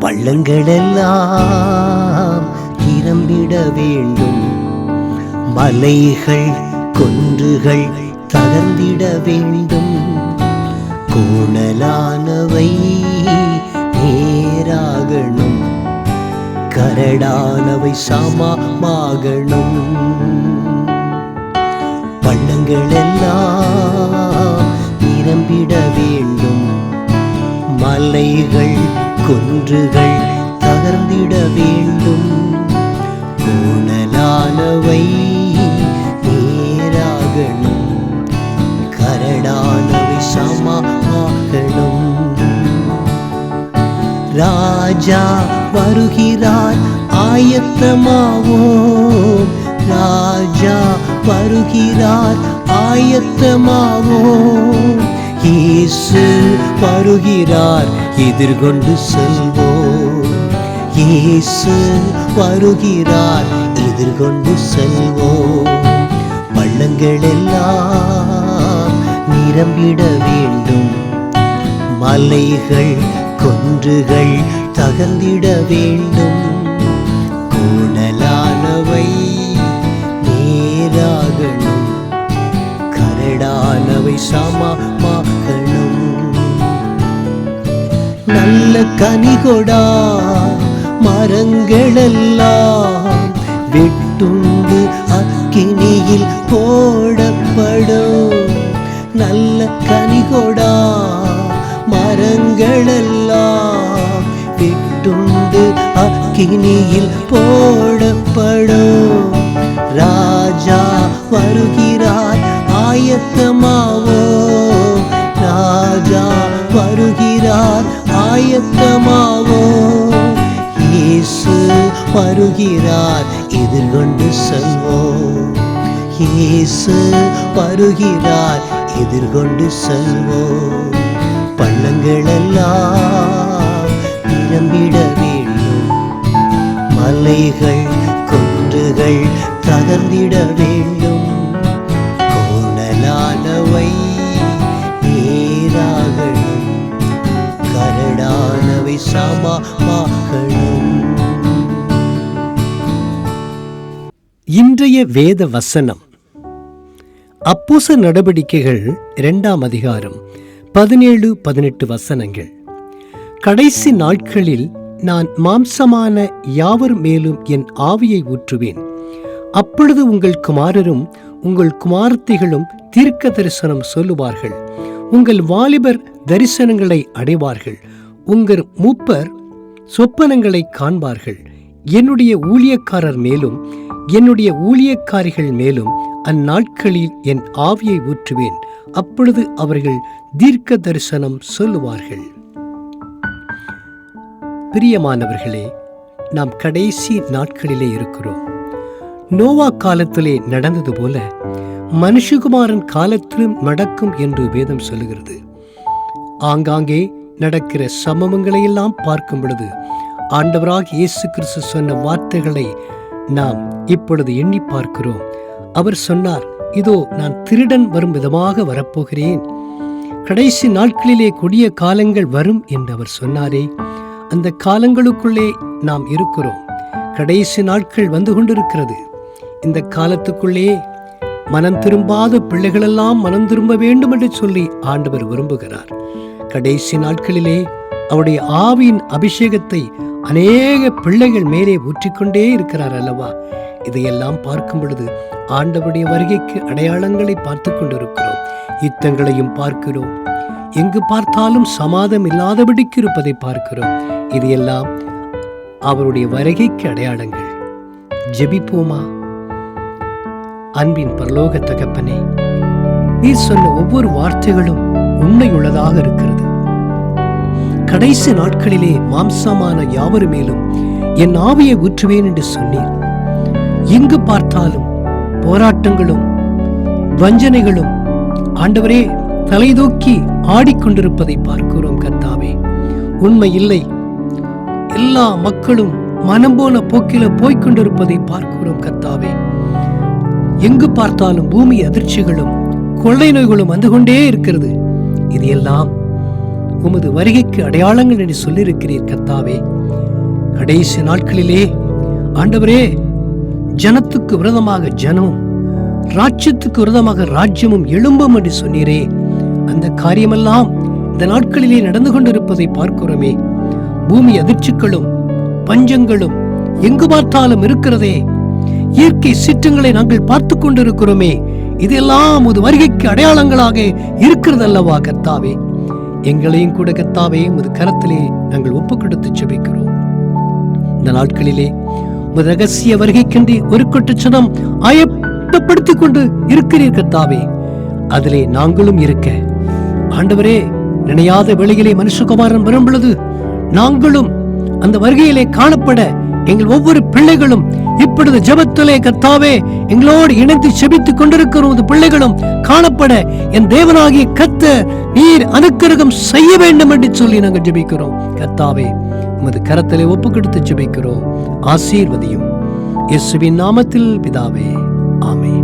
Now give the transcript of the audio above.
பள்ளங்களெல்லாம் நிரம்பிட வேண்டும். மலைகள் கொன்றுகள் தகர்ந்திட வேண்டும். கோணலானவை நேராகணும். கரடானவை சமமாகணும். பள்ளங்களெல்லாம் நிரம்பிட வேண்டும். மலைகள் குன்றுகள் தகர்ந்திட வேண்டும். கோணலானவை நேராகணும். கரடானவை சமமாகணும். ராஜா வருகிறார் ஆயத்தமாவோம். ராஜா வருகிறார் ஆயத்தமாவோம். இயேசு வருகிறார் எதிர்கொண்டு செல்வோம். இயேசு வருகிறார் எதிர்கொண்டு செல்வோம். பள்ளங்கள் எல்லாம் நிரம்பிட வேண்டும். மலைகள் கொன்றுகள் தகர்ந்திட வேண்டும். கோணலானவை நேராகணும். கரடானவை சமமாகணும் நல்ல கனிகொடா மரங்களெல்லாம் வெட்டுண்டு அக்கினியில் போடப்படும். நல்ல கனிகொடா மரங்களெல்லாம் வெட்டுண்டு அக்கினியில் போடப்படும். ராஜா வருகிறார் ஆயத்தமாவோ ஆயத்தமாவோ இயேசு வருகிறார் எதிர்கொண்டு செல்வோம் இயேசு வருகிறார் எதிர்கொண்டு செல்வோம் பள்ளங்களெல்லாம் நிரம்பிட வேண்டும் மலைகள் குன்றுகள் தகர்ந்திட வேண்டும் கரடானவை இன்றைய வேத வசனம். அப்போச நடவடிக்கைகள் இரண்டாம் அதிகாரம் பதினேழு பதினெட்டு வசனங்கள். கடைசி நாட்களில் நான் மாம்சமான யாவர் மேலும் என் ஆவியை ஊற்றுவேன். அப்பொழுது உங்கள் குமாரரும் உங்கள் குமார்த்திகளும் தீர்க்க தரிசனம் சொல்லுவார்கள். உங்கள் வாலிபர் தரிசனங்களை அடைவார்கள். உங்கள் மூப்பர் சொப்பனங்களை காண்பார்கள். என்னுடைய ஊழியக்காரர் மேலும் என்னுடைய ஊழியக்காரிகள் மேலும் அந்நாட்களில் என் ஆவியை ஊற்றுவேன். அப்பொழுது அவர்கள் தீர்க்க தரிசனம் சொல்லுவார்கள். பிரியமானவர்களே நாம் கடைசி நாட்களிலே இருக்கிறோம். நோவா காலத்திலே நடந்தது போல மனுஷகுமாரன் காலத்திலும் நடக்கும் என்று வேதம் சொல்லுகிறது. ஆங்காங்கே நடக்கிற சமமங்களையெல்லாம் எல்லாம் பார்க்கும் பொழுது ஆண்டவராக இயேசு கிறிஸ்து சொன்ன வார்த்தைகளை நாம் இப்பொழுது எண்ணி பார்க்கிறோம். அவர் சொன்னார் இதோ நான் திருடன் வரும் விதமாக வரப்போகிறேன். கடைசி நாட்களிலே கொடிய காலங்கள் வரும் என்று அவர் சொன்னாரே. அந்த காலங்களுக்குள்ளே நாம் இருக்கிறோம். கடைசி நாட்கள் வந்து கொண்டிருக்கிறது. இந்த காலத்துக்குள்ளே மனம் திரும்பாத பிள்ளைகளெல்லாம் மனம் திரும்ப வேண்டும் என்று சொல்லி ஆண்டவர் விரும்புகிறார். கடைசி நாட்களிலே அவருடைய ஆவியின் அபிஷேகத்தை அநேக பிள்ளைகள் மேலே ஊற்றிக்கொண்டே இருக்கிறார் அல்லவா? இதையெல்லாம் பார்க்கும் பொழுது ஆண்டவருடைய வருகைக்கு அடையாளங்களை பார்த்து கொண்டிருக்கிறோம். யுத்தங்களையும் பார்க்கிறோம். எங்கு பார்த்தாலும் சமாதம் இல்லாதபடிக்கு இருப்பதை பார்க்கிறோம். இதையெல்லாம் அவருடைய வருகைக்கு அடையாளங்கள். ஜெபிப்போமா? அன்பின் பரலோக தகப்பனே நீ சொன்ன ஒவ்வொரு வார்த்தைகளும் உண்மையுள்ளதாக இருக்கிறது. கடைசி நாட்களிலே மாம்சமான யாவர் மேலும் என் ஆவியை ஊற்றுவேன் என்று சொன்னீர். எங்கு பார்த்தாலும் போராட்டங்களும் வஞ்சனைகளும் ஆண்டவரே தலைதூக்கி ஆடிக்கொண்டிருப்பதை பார்க்கிறோம் கர்த்தாவே. உண்மை இல்லை. எல்லா மக்களும் மனம் போன போக்கில போய்கொண்டிருப்பதை பார்க்கிறோம் கர்த்தாவே. எங்கு பார்த்தாலும் பூமி அதிர்ச்சிகளும் கொள்ளை நோய்களும் வந்து கொண்டே இருக்கிறது. இது எல்லாம் உமது வருகைக்கு அடையாளங்கள் என்று சொல்லியிருக்கிறீர் கத்தாவே கடைசி நாட்களிலே ஆண்டவரே ஜனத்துக்கு விரதமாக ஜனமும் ராஜ்யத்துக்கு விரதமாக ராஜ்யமும் எழும்பும் என்று சொன்னீரே. அந்த காரியமெல்லாம் இந்த நாட்களிலே நடந்து கொண்டிருப்பதை பார்க்கிறோமே. பூமி அதிர்ச்சிகளும் பஞ்சங்களும் எங்கு பார்த்தாலும் இருக்கிறதே. இயற்கை சீற்றங்களை நாங்கள் பார்த்து கொண்டிருக்கிறோமே. இதெல்லாம் ஒரு வருகைக்கு அடையாளங்களாக இருக்கிறதல்லவா கர்த்தாவே. எங்களையும் கூட கத்தாவே உமது கரத்திலே நாங்கள் ஒப்பு கொடுத்து செபிக்கிறோம். இந்த நாட்களிலே உமது ரகசிய வருகைக்கென்று ஒரு கொட்டச்சனம் ஆயத்தப்படுத்திக் கொண்டு இருக்கிறீர் கத்தாவே அதிலே நாங்களும் இருக்க. ஆண்டவரே நினையாத வேளையிலே மனுஷகுமாரன் வரும் பொழுது நாங்களும் அந்த வருகையிலே காணப்பட எங்கள் ஒவ்வொரு பிள்ளைகளும் இப்பொழுது ஜபத்திலே கத்தாவே எங்களோடு இணைந்து செபித்துக் கொண்டிருக்கிற பிள்ளைகளும் காணப்பட என் தேவனாகிய கத்த நீர் அனுக்கிரகம் செய்ய வேண்டும் என்று சொல்லி நாங்கள் ஜெபிக்கிறோம். கத்தாவே உமது கரத்திலே ஒப்பு கொடுத்து ஜெபிக்கிறோம். ஆசீர்வதியும். இயேசுவின் நாமத்தில் பிதாவே ஆமே